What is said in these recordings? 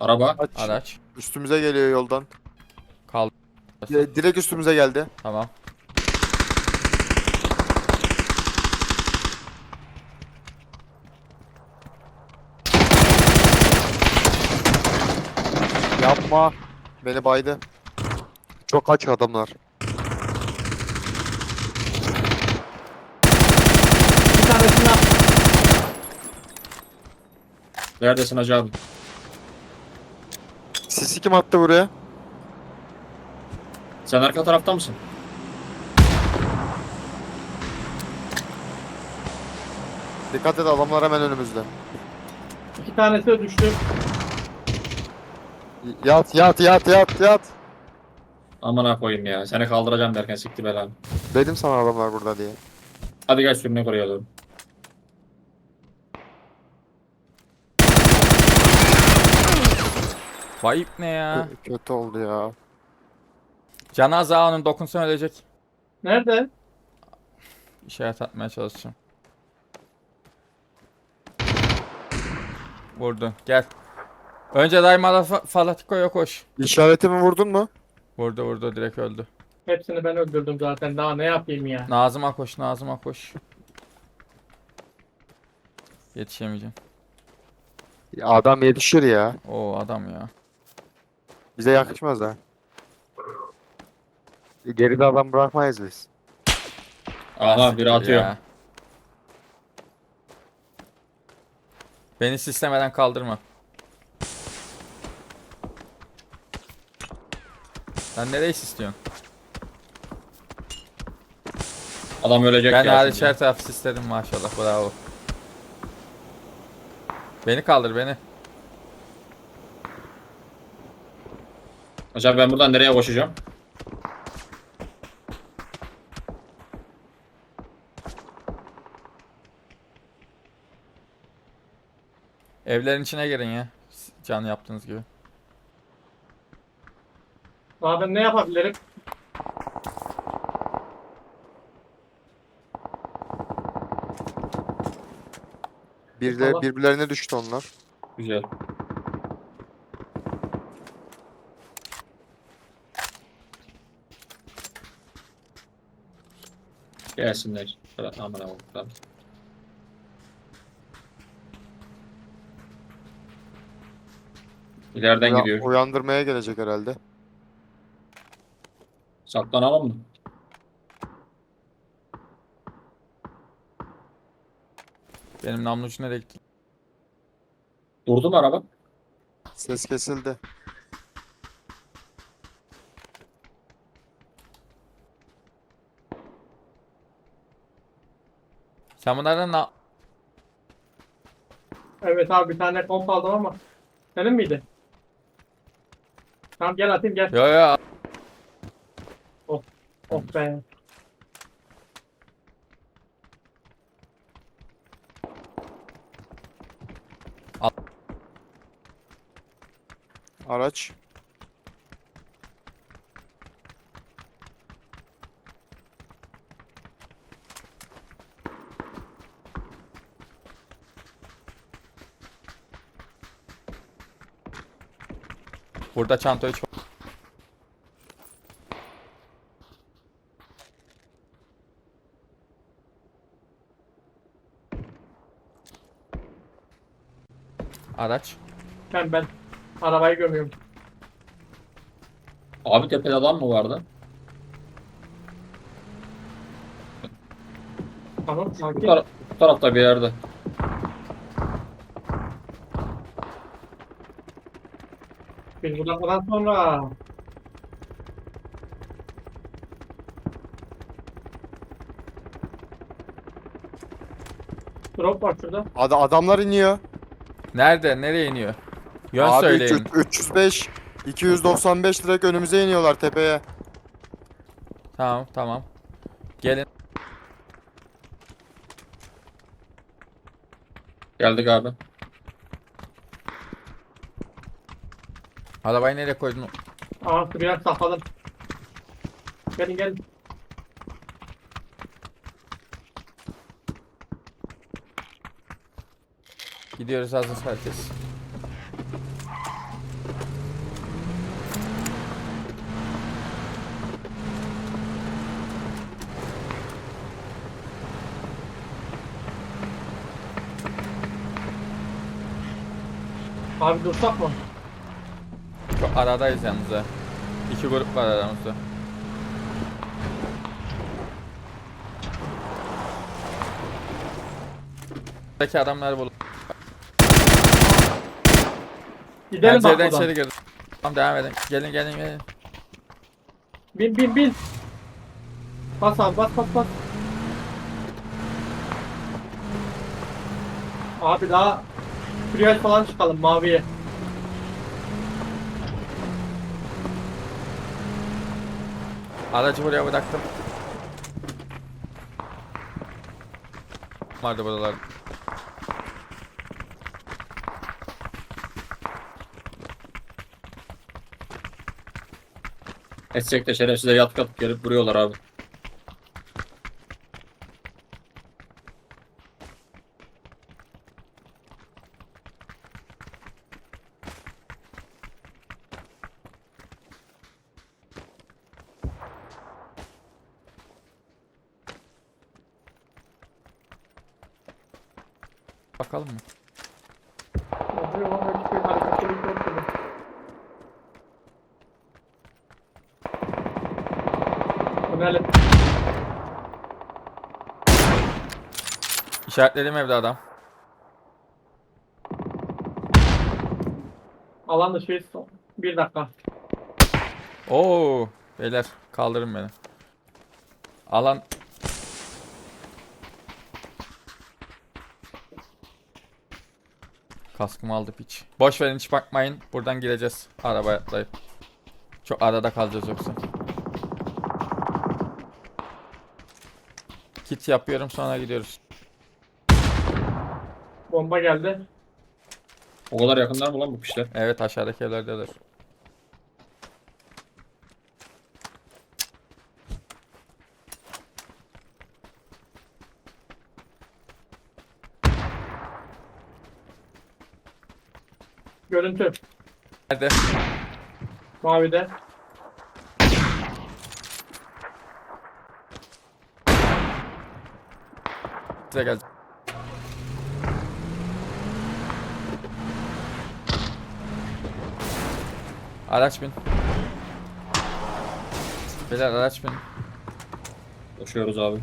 Araba. Aç. Araç. Üstümüze geliyor yoldan. Kaldı. Di- Direkt üstümüze geldi. Tamam. Yapma. Beni baydı. Çok aç adamlar. Bir tanesini. Neredesin hacı abi? Sisi kim attı buraya? Sen arka tarafta mısın? Dikkat et adamlar hemen önümüzde. İki tanesi de düştü. Yat yat yat yat yat. Amına koyayım ya. Seni kaldıracağım derken sikti belanı. Dedim sana adamlar burada diye. Hadi gel sürüne koruyalım. Vay ip ne ya? Kö- Kötü oldu ya. Canaz ağa onun dokunsa ölecek. Nerede? İşaret atmaya çalışacağım. Vurdu. Gel. Önce daima Falatiko'ya koş. İşaretimi vurdun mu? Vurdu vurdu direkt öldü. Hepsini ben öldürdüm zaten. Daha ne yapayım ya? Nazım'a koş Nazım'a koş. Yetişemeyeceğim. Ya adam yetişir ya. Oo adam ya. Bize yakışmaz ha. Geride adam bırakmayız biz. Aha biri atıyor. Ya. Beni sistemeden kaldırma. Sen nereyi istiyorsun? Adam ölecek Ben ya hariç şimdi. her tarafı istedim maşallah bravo. Beni kaldır beni. Abi ben buradan nereye koşacağım? Evlerin içine girin ya. Can yaptığınız gibi. Daha ben ne yapabilirim? Birle, Allah. birbirlerine düştü onlar. Güzel. Gelsinler. Aman. Tamam. İleriden Uya- gidiyor. uyandırmaya gelecek herhalde. Saklanalım mı? Benim namlucu nereye gitti? Durdu mu araba? Ses kesildi. Sen bunlardan na... Evet abi bir tane komp aldım ama. Senin miydi? Tamam gel atayım gel. Yo yo. Oh be. Araç. Burada çantayı çok... Araç. Ben ben. Arabayı gömüyorum. Abi tepede adam mı vardı? Tamam Bu, sakin. tara- bu tarafta bir yerde. Biz buradan sonra. Drop var şurada. Ad adamlar iniyor. Nerede? Nereye iniyor? Yön Abi söyleyin. 300 305 295 direkt önümüze iniyorlar tepeye. Tamam tamam. Gelin. Geldik abi. Arabayı nereye koydun? Artı biraz sakladım. Gelin gelin. Gidiyoruz Aziz herkes. Abi dursak mı? Çok aradayız yalnız ha. İki grup var aramızda. Buradaki adamlar bul. Gidelim bak buradan. içeri girdi. Tamam devam edin. Gelin gelin gelin. Bin bin bin. Bas abi bas bas bas. Abi daha Friyel falan çıkalım maviye. Aracı buraya bıraktım. Vardı buralar. Etsek de şerefsize yat katıp gelip vuruyorlar abi. Bakalım mı? Ömer'le İşaretledim evde adam. alan dışı bir dakika. Oo, beyler kaldırın beni. Alan Kaskımı aldı piç. Boş verin hiç bakmayın. Buradan gireceğiz. Arabaya atlayıp. Çok arada kalacağız yoksa. Kit yapıyorum sonra gidiyoruz. Bomba geldi. O kadar yakınlar mı lan bu pişler? Evet aşağıdaki evlerdeler. Görüntü. Nerede? Mavide. Size gel. Araç bin. Beyler araç bin. Koşuyoruz abi.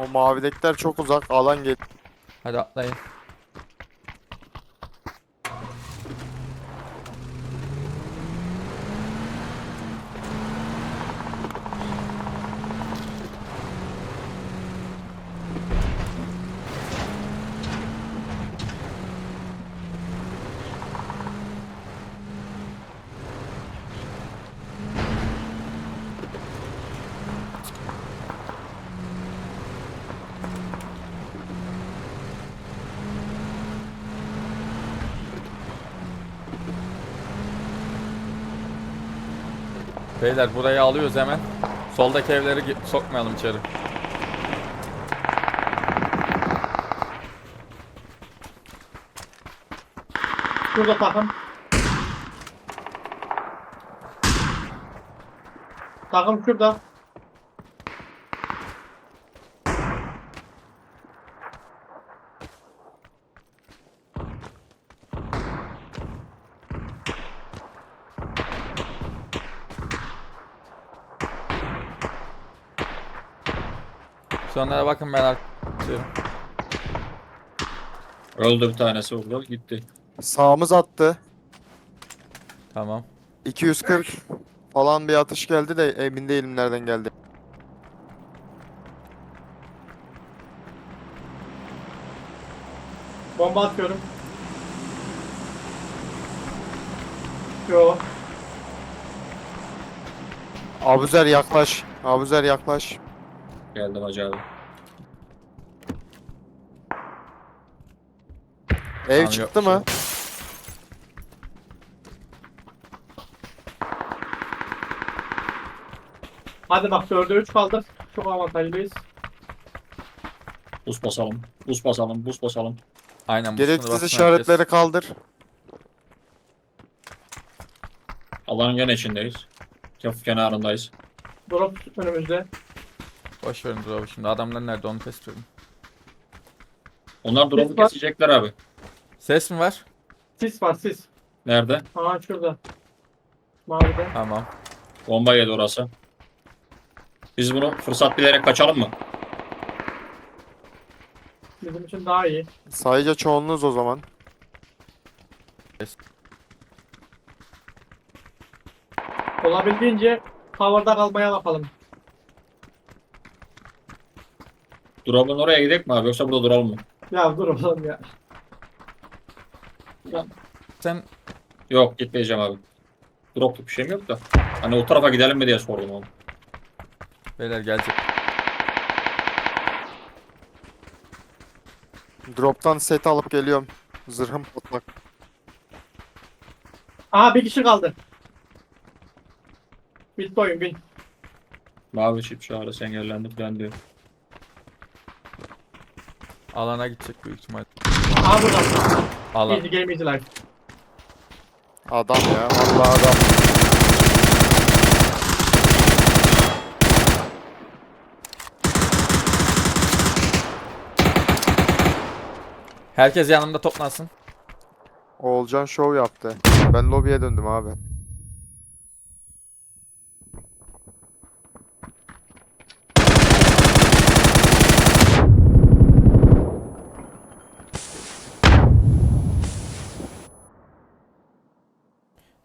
O mavidekiler çok uzak. Alan geç. Hadi atlayın. Beyler burayı alıyoruz hemen. Soldaki evleri sokmayalım içeri. Şurada takım. Takım şurada. Sonlara bakın ben atıyorum. Öldü bir tanesi vurdu gitti. Sağımız attı. Tamam. 240 falan bir atış geldi de emin değilim nereden geldi. Bomba atıyorum. Yo. Abuzer yaklaş. Abuzer yaklaş. Geldim hacı abi. Ev Tamam, çıktı yok şey. mı? Hadi bak 4'e 3 kaldık. Çok avantajlıyız. Buz basalım. Buz basalım. Buz basalım. Aynen. bu basın işaretleri kaldır. Alanın gene içindeyiz. Kef kenarındayız. Drop önümüzde. Boş verin drop'u şimdi. Adamlar nerede onu test edin. Onlar drop'u Ses var. kesecekler abi. Ses mi var? Sis var sis. Nerede? Aa şurada. Mavide. Tamam. Bomba yedi orası. Biz bunu fırsat bilerek kaçalım mı? Bizim için daha iyi. Sayıca çoğunluğuz o zaman. Olabildiğince cover'da kalmaya bakalım. Drop'un oraya gidelim mi abi yoksa burada duralım mı? Ya dur oğlum ya. Sen Yok gitmeyeceğim abi. Drop'luk bir şeyim yok da. Hani o tarafa gidelim mi diye sordum onu. beyler gelecek. Drop'tan set alıp geliyorum. Zırhım patlak. Aha bir kişi kaldı. Bitti oyun bin. Mavi çip çağrısı engellendi falan diyor. Alana gidecek büyük ihtimal. Aha burada. Alan. Easy game easy life. Adam ya. Vallahi adam. Herkes yanımda toplansın. Oğulcan show yaptı. Ben lobiye döndüm abi.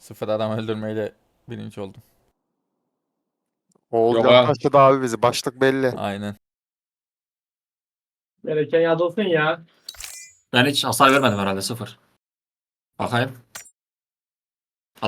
Sıfır adam öldürmeyle birinci oldum. Oğulcan Yok taşıdı abi bizi. Başlık belli. Aynen. Gereken yad olsun ya. Ben hiç hasar vermedim herhalde sıfır. Bakayım.